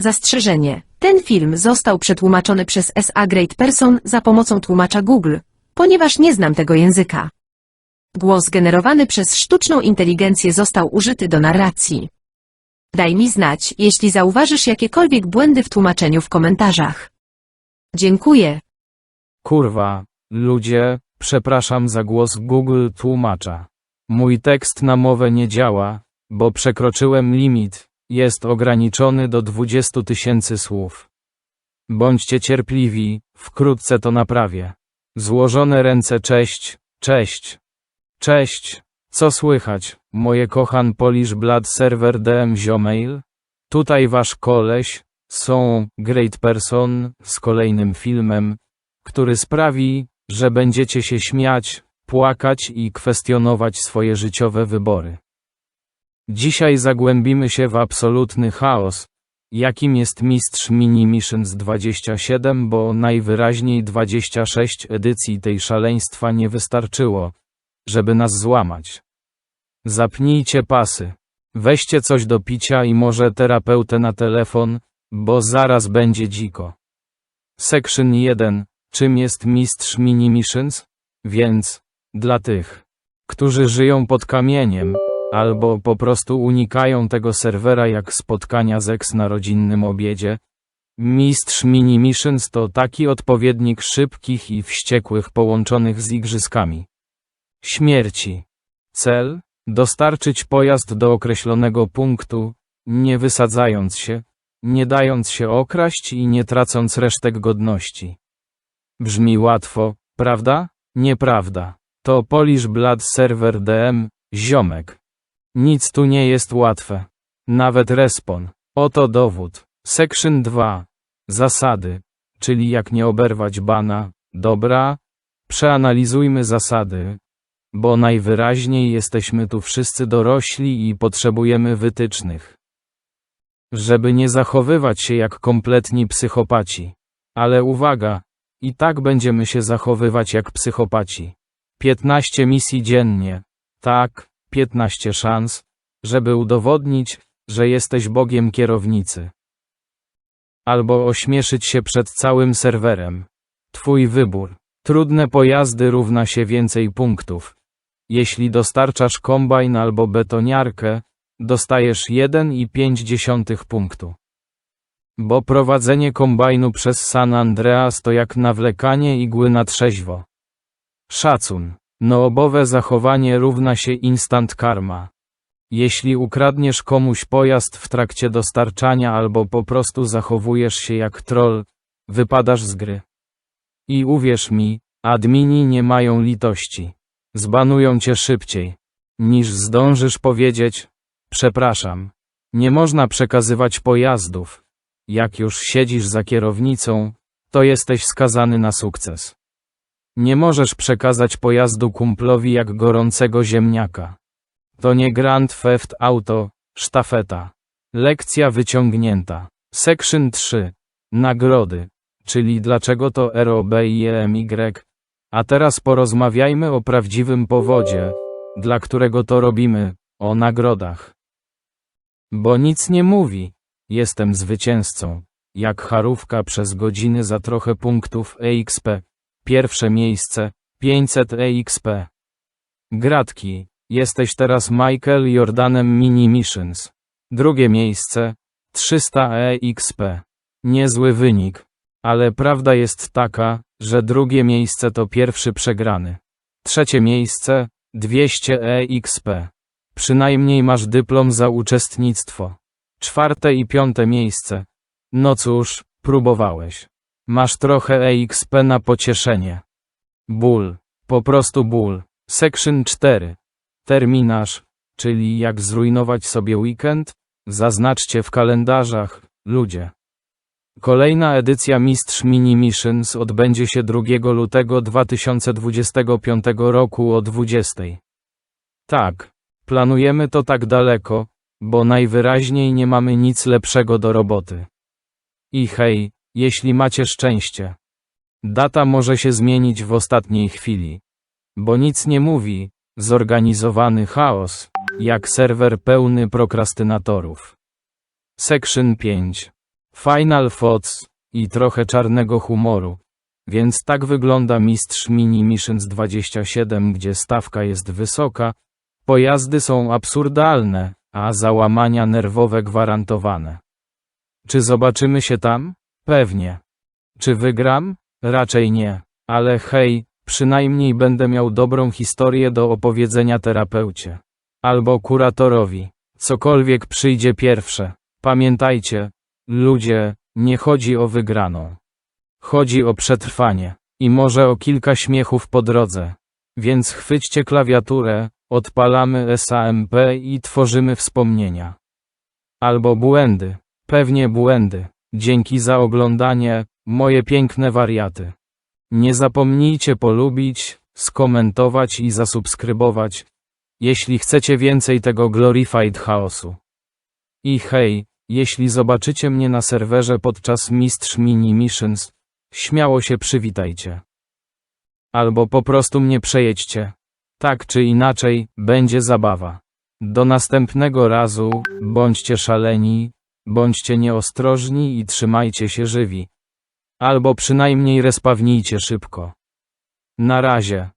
Zastrzeżenie. Ten film został przetłumaczony przez SA Great Person za pomocą tłumacza Google, ponieważ nie znam tego języka. Głos generowany przez sztuczną inteligencję został użyty do narracji. Daj mi znać, jeśli zauważysz jakiekolwiek błędy w tłumaczeniu w komentarzach. Dziękuję. Kurwa, ludzie, przepraszam za głos Google tłumacza. Mój tekst na mowę nie działa, bo przekroczyłem limit, jest ograniczony do 20 tysięcy słów. Bądźcie cierpliwi, wkrótce to naprawię. Złożone ręce cześć, cześć. Cześć, co słychać, moje kochan Polish Blood Server DM Ziomail? Tutaj wasz koleś, są Great Person z kolejnym filmem, który sprawi, że będziecie się śmiać, płakać i kwestionować swoje życiowe wybory. Dzisiaj zagłębimy się w absolutny chaos, jakim jest mistrz Mini Missions 27, bo najwyraźniej 26 edycji tej szaleństwa nie wystarczyło, żeby nas złamać. Zapnijcie pasy. Weźcie coś do picia i może terapeutę na telefon, bo zaraz będzie dziko. Section 1. Czym jest mistrz Mini Missions? Więc, dla tych, którzy żyją pod kamieniem, albo po prostu unikają tego serwera jak spotkania z eks na rodzinnym obiedzie, mistrz Mini Missions to taki odpowiednik szybkich i wściekłych połączonych z igrzyskami. Śmierci. Cel? Dostarczyć pojazd do określonego punktu, nie wysadzając się, nie dając się okraść i nie tracąc resztek godności. Brzmi łatwo, prawda? Nieprawda. To Polish Blood Server DM, ziomek. Nic tu nie jest łatwe. Nawet respon. Oto dowód. Section 2. Zasady. Czyli jak nie oberwać bana. Dobra. Przeanalizujmy zasady. Bo najwyraźniej jesteśmy tu wszyscy dorośli i potrzebujemy wytycznych. Żeby nie zachowywać się jak kompletni psychopaci. Ale uwaga, i tak będziemy się zachowywać jak psychopaci. 15 misji dziennie. Tak, 15 szans, żeby udowodnić, że jesteś Bogiem kierownicy. Albo ośmieszyć się przed całym serwerem. Twój wybór. Trudne pojazdy równa się więcej punktów. Jeśli dostarczasz kombajn albo betoniarkę, dostajesz 1,5 punktu. Bo prowadzenie kombajnu przez San Andreas to jak nawlekanie igły na trzeźwo. Szacun. Noobowe zachowanie równa się instant karma. Jeśli ukradniesz komuś pojazd w trakcie dostarczania albo po prostu zachowujesz się jak troll, wypadasz z gry. I uwierz mi, admini nie mają litości. Zbanują cię szybciej, niż zdążysz powiedzieć, przepraszam. Nie można przekazywać pojazdów. Jak już siedzisz za kierownicą, to jesteś skazany na sukces. Nie możesz przekazać pojazdu kumplowi jak gorącego ziemniaka. To nie Grand Theft Auto, sztafeta. Lekcja wyciągnięta. Section 3. Nagrody. Czyli dlaczego to ROB i EMY. A teraz porozmawiajmy o prawdziwym powodzie, dla którego to robimy, o nagrodach. Bo nic nie mówi. Jestem zwycięzcą. Jak charówka przez godziny za trochę punktów EXP. Pierwsze miejsce, 500 EXP. Gratki, jesteś teraz Michael Jordanem Mini Missions. Drugie miejsce, 300 EXP. Niezły wynik, ale prawda jest taka, że drugie miejsce to pierwszy przegrany. Trzecie miejsce, 200 EXP. Przynajmniej masz dyplom za uczestnictwo. Czwarte i piąte miejsce. No cóż, próbowałeś. Masz trochę EXP na pocieszenie. Ból. Po prostu ból. Section 4. Terminarz, czyli jak zrujnować sobie weekend? Zaznaczcie w kalendarzach, ludzie. Kolejna edycja Mistrz Mini Missions odbędzie się 2 lutego 2025 roku o 20. Tak, planujemy to tak daleko, bo najwyraźniej nie mamy nic lepszego do roboty. I hej, jeśli macie szczęście. Data może się zmienić w ostatniej chwili. Bo nic nie mówi, zorganizowany chaos, jak serwer pełny prokrastynatorów. Section 5. Final Thoughts i trochę czarnego humoru. Więc tak wygląda Mistrz Mini Missions 27, gdzie stawka jest wysoka, pojazdy są absurdalne, a załamania nerwowe gwarantowane. Czy zobaczymy się tam? Pewnie. Czy wygram? Raczej nie. Ale hej, przynajmniej będę miał dobrą historię do opowiedzenia terapeucie. Albo kuratorowi. Cokolwiek przyjdzie pierwsze. Pamiętajcie, ludzie, nie chodzi o wygraną. Chodzi o przetrwanie. I może o kilka śmiechów po drodze. Więc chwyćcie klawiaturę, odpalamy SAMP i tworzymy wspomnienia. Albo błędy. Pewnie błędy. Dzięki za oglądanie, moje piękne wariaty. Nie zapomnijcie polubić, skomentować i zasubskrybować, jeśli chcecie więcej tego glorified chaosu. I hej, jeśli zobaczycie mnie na serwerze podczas Mistrz Mini Missions, śmiało się przywitajcie. Albo po prostu mnie przejedźcie. Tak czy inaczej, będzie zabawa. Do następnego razu, bądźcie szaleni, bądźcie nieostrożni i trzymajcie się żywi. Albo przynajmniej respawnijcie szybko. Na razie.